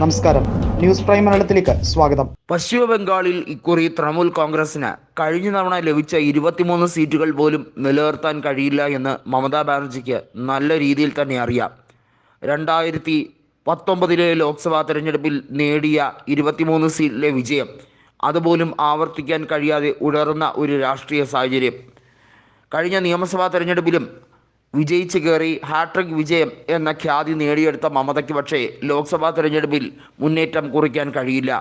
നമസ്കാരം. News prime മലയാളത്തിലേക്ക് സ്വാഗതം. പശ്ചിമ ബംഗാളിൽ ഇക്കുറി തൃണമൂൽ കോൺഗ്രസിന് കഴിഞ്ഞ തവണ ലഭിച്ച ഇരുപത്തിമൂന്ന് സീറ്റുകൾ പോലും നിലനിർത്താൻ കഴിയില്ല എന്ന് മമതാ ബാനർജിക്ക് നല്ല രീതിയിൽ തന്നെ അറിയാം. രണ്ടായിരത്തി പത്തൊമ്പതിലെ ലോക്സഭാ തെരഞ്ഞെടുപ്പിൽ നേടിയ ഇരുപത്തിമൂന്ന് സീറ്റിലെ വിജയം അതുപോലും ആവർത്തിക്കാൻ കഴിയാതെ ഉടർന്ന ഒരു രാഷ്ട്രീയ സാഹചര്യം. കഴിഞ്ഞ നിയമസഭാ തെരഞ്ഞെടുപ്പിലും വിജയിച്ച് കയറി ഹാട്രിക് വിജയം എന്ന ഖ്യാതി നേടിയെടുത്ത മമതയ്ക്ക് പക്ഷേ ലോക്സഭാ തെരഞ്ഞെടുപ്പിൽ മുന്നേറ്റം കുറിക്കാൻ കഴിയില്ല.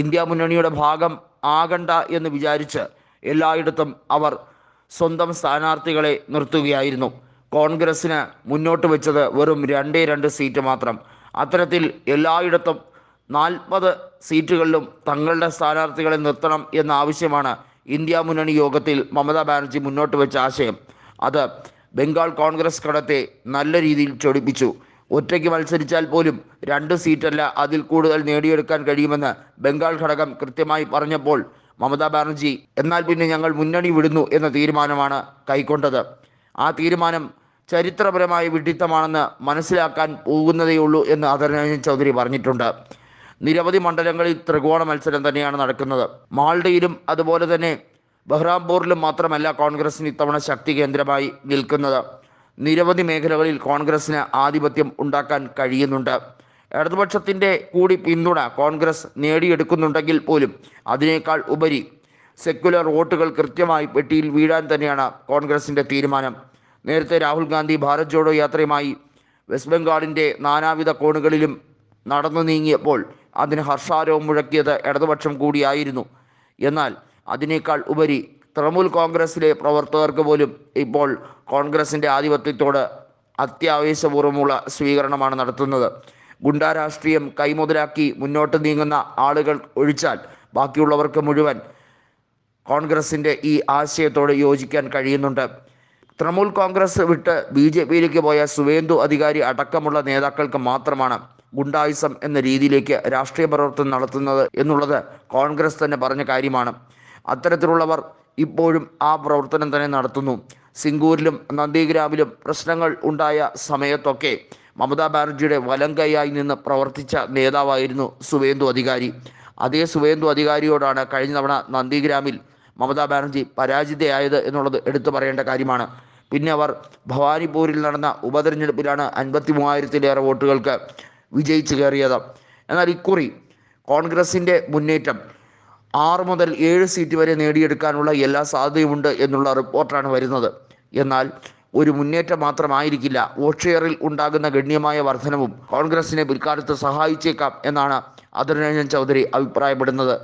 ഇന്ത്യ മുന്നണിയുടെ ഭാഗം ആകണ്ട എന്ന് വിചാരിച്ച് എല്ലായിടത്തും അവർ സ്വന്തം സ്ഥാനാർത്ഥികളെ നിർത്തുകയായിരുന്നു. കോൺഗ്രസ്സിന് മുന്നോട്ട് വെച്ചത് വെറും രണ്ടേ രണ്ട് സീറ്റ് മാത്രം. അത്തരത്തിൽ എല്ലായിടത്തും നാൽപ്പത് സീറ്റുകളിലും തങ്ങളുടെ സ്ഥാനാർത്ഥികളെ നിർത്തണം എന്ന ആവശ്യമാണ് ഇന്ത്യ മുന്നണി യോഗത്തിൽ മമതാ ബാനർജി മുന്നോട്ട് വെച്ച ആശയം. അത് ബംഗാൾ കോൺഗ്രസ് കടത്തെ നല്ല രീതിയിൽ ചൊടിപ്പിച്ചു. ഒറ്റയ്ക്ക് മത്സരിച്ചാൽ പോലും രണ്ട് സീറ്റല്ല അതിൽ കൂടുതൽ നേടിയെടുക്കാൻ കഴിയുമെന്ന് ബംഗാൾ ഘടകം കൃത്യമായി പറഞ്ഞപ്പോൾ മമതാ ബാനർജി എന്നാൽ പിന്നെ ഞങ്ങൾ മുന്നണി വിടുന്നു എന്ന തീരുമാനമാണ് കൈക്കൊണ്ടത്. ആ തീരുമാനം ചരിത്രപരമായ വിഡിത്തമാണെന്ന് മനസ്സിലാക്കാൻ പോകുന്നതേയുള്ളൂ എന്ന് ആദരണീയൻ ചൗധരി പറഞ്ഞിട്ടുണ്ട്. നിരവധി മണ്ഡലങ്ങളിൽ ത്രികോണ മത്സരം തന്നെയാണ് നടക്കുന്നത്. മാൾഡയിലും അതുപോലെ തന്നെ ബഹ്റാംപൂറിലും മാത്രമല്ല കോൺഗ്രസിന് ഇത്തവണ ശക്തി കേന്ദ്രമായി നിൽക്കുന്നത്. നിരവധി മേഖലകളിൽ കോൺഗ്രസിന് ആധിപത്യം ഉണ്ടാക്കാൻ കഴിയുന്നുണ്ട്. ഇടതുപക്ഷത്തിന്റെ കൂടി പിന്തുണ കോൺഗ്രസ് നേടിയെടുക്കുന്നുണ്ടെങ്കിൽ പോലും അതിനേക്കാൾ ഉപരി സെക്യുലർ വോട്ടുകൾ കൃത്യമായി പെട്ടിയിൽ വീഴാൻ തന്നെയാണ് കോൺഗ്രസിന്റെ തീരുമാനം. നേരത്തെ രാഹുൽ ഗാന്ധി ഭാരത് ജോഡോ യാത്രയുമായി വെസ്റ്റ് ബംഗാളിന്റെ നാനാവിധ കോണുകളിലും നടന്നു നീങ്ങിയപ്പോൾ അതിന് ഹർഷാരവം മുഴക്കിയത് ഇടതുപക്ഷം കൂടിയായിരുന്നു. എന്നാൽ അതിനേക്കാൾ ഉപരി തൃണമൂൽ കോൺഗ്രസിലെ പ്രവർത്തകർക്ക് പോലും ഇപ്പോൾ കോൺഗ്രസിന്റെ ആധിപത്യത്തോട് അത്യാവേശപൂർവമുള്ള സ്വീകരണമാണ് നടത്തുന്നത്. ഗുണ്ടാ രാഷ്ട്രീയം കൈമുതലാക്കി മുന്നോട്ട് നീങ്ങുന്ന ആളുകൾ ഒഴിച്ചാൽ ബാക്കിയുള്ളവർക്ക് മുഴുവൻ കോൺഗ്രസിന്റെ ഈ ആശയത്തോട് യോജിക്കാൻ കഴിയുന്നുണ്ട്. തൃണമൂൽ കോൺഗ്രസ് വിട്ട് ബി ജെ പിയിലേക്ക് പോയ സുവേന്ദു അധികാരി അടക്കമുള്ള നേതാക്കൾക്ക് മാത്രമാണ് ഗുണ്ടായുസം എന്ന രീതിയിലേക്ക് രാഷ്ട്രീയ പ്രവർത്തനം നടത്തുന്നത് എന്നുള്ളത് കോൺഗ്രസ് തന്നെ പറഞ്ഞ കാര്യമാണ്. അത്തരത്തിലുള്ളവർ ഇപ്പോഴും ആ പ്രവർത്തനം തന്നെ നടത്തുന്നു. സിംഗൂരിലും നന്ദിഗ്രാമിലും പ്രശ്നങ്ങൾ ഉണ്ടായ സമയത്തൊക്കെ മമതാ ബാനർജിയുടെ വലം കൈയായി നിന്ന് പ്രവർത്തിച്ച നേതാവായിരുന്നു സുവേന്ദു അധികാരി. അതേ സുവേന്ദു അധികാരിയോടാണ് കഴിഞ്ഞ തവണ നന്ദിഗ്രാമിൽ മമതാ ബാനർജി പരാജിതയായത് എന്നുള്ളത് എടുത്തു പറയേണ്ട കാര്യമാണ്. പിന്നെ അവർ ഭവാനിപൂരിൽ നടന്ന ഉപതെരഞ്ഞെടുപ്പിലാണ് അൻപത്തി മൂവായിരത്തിലേറെ വോട്ടുകൾക്ക് വിജയിച്ചു കയറിയത്. എന്നാൽ ഇക്കുറി കോൺഗ്രസിന്റെ മുന്നേറ്റം ആറ് മുതൽ ഏഴ് സീറ്റ് വരെ നേടിയെടുക്കാനുള്ള എല്ലാ സാധ്യതയുമുണ്ട് എന്നുള്ള റിപ്പോർട്ടാണ് വരുന്നത്. എന്നാൽ ഒരു മുന്നേറ്റം മാത്രമായിരിക്കില്ല. വോട്ട് ഷെയറിൽ ഉണ്ടാകുന്ന ഗണ്യമായ വർധനവും കോൺഗ്രസിനെ പിൽക്കാലത്ത് സഹായിച്ചേക്കാം എന്നാണ് അതിർരഞ്ജൻ ചൗധരി അഭിപ്രായപ്പെടുന്നത്.